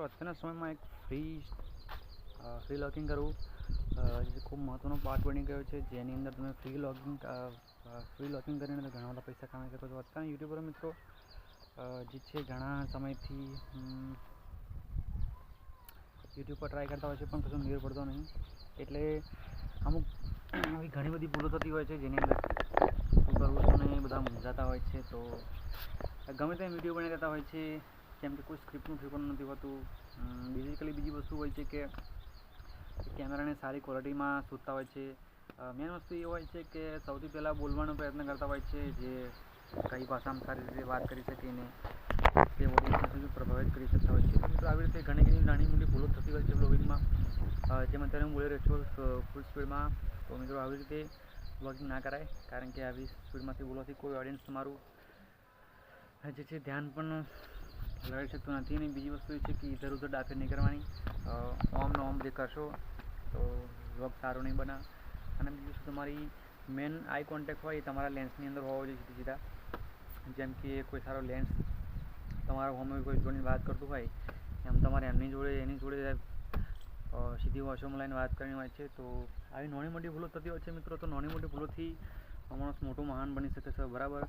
મિત્રો, અત્યારના સમયમાં એક ફ્રી ફ્રી લોગિંગ કરવું જે ખૂબ મહત્ત્વનો પાર્ટ બની ગયો છે. જેની અંદર તમે ફ્રી લોગિંગ ફ્રી લોગિંગ કરીને તમે ઘણા બધા પૈસા કમાઈ શકો છો. અત્યારના યુટ્યુબરો મિત્રો જે છે ઘણા સમયથી યુટ્યુબ પર ટ્રાય કરતા હોય છે, પણ કશું મેળ પડતો નહીં. એટલે અમુક આવી ઘણી બધી ભૂલો થતી હોય છે, જેની અંદર કરવું બધા મૂંઝાતા હોય છે. તો ગમે તેમ વીડિયો બની કરતા હોય છે. કેમ કે કોઈ સ્ક્રિપ્ટનું ઠેકાણું નથી હોતું. બેઝિકલી બીજી વસ્તુ હોય છે કે કેમેરાને સારી ક્વોલિટીમાં શોધતા હોય છે. મેન વસ્તુ એ હોય છે કે સૌથી પહેલાં બોલવાનો પ્રયત્ન કરતા હોય છે જે કઈ ભાષામાં સારી રીતે વાત કરી શકે ને તે ઓડિયન્સને પ્રભાવિત કરી શકતા હોય છે. મિત્રો આવી રીતે ઘણી ઘણી નાની મોટી ભૂલો થતી હોય છે બ્લોગિંગમાં જેમ અત્યારે હું બોલી રહ્યો છું ફૂલ સ્પીડમાં તો મિત્રો આવી રીતે બ્લોગિંગ ના કરાય, કારણ કે આવી સ્પીડમાંથી બોલવાથી કોઈ ઓડિયન્સ તમારું જે છે ધ્યાન પણ લગાડી શકતું નથી. અને બીજી વસ્તુ એ છે કે ઇધર ઉધર ડાફેર નહીં કરવાની. ઓમ નો ઓમ જે કરશો, તો વ્લોગ સારો નહીં બને. અને બીજું શું, તમારી મેન આઈ કોન્ટેક્ટ હોય એ તમારા લેન્સની અંદર હોવો જોઈએ સીધી સીધા. જેમ કે કોઈ સારો લેન્સ તમારા હોમે કોઈ જોડે વાત કરતું હોય, એમ તમારે એમની જોડે, એની જોડે સીધી વોશરૂમ લઈને વાત કરવાની હોય છે, તો આવી નાની મોટી ભૂલો થતી હોય છે મિત્રો, તો નાની મોટી ભૂલોથી માણસ મોટું મહાન બની શકે છે, બરાબર?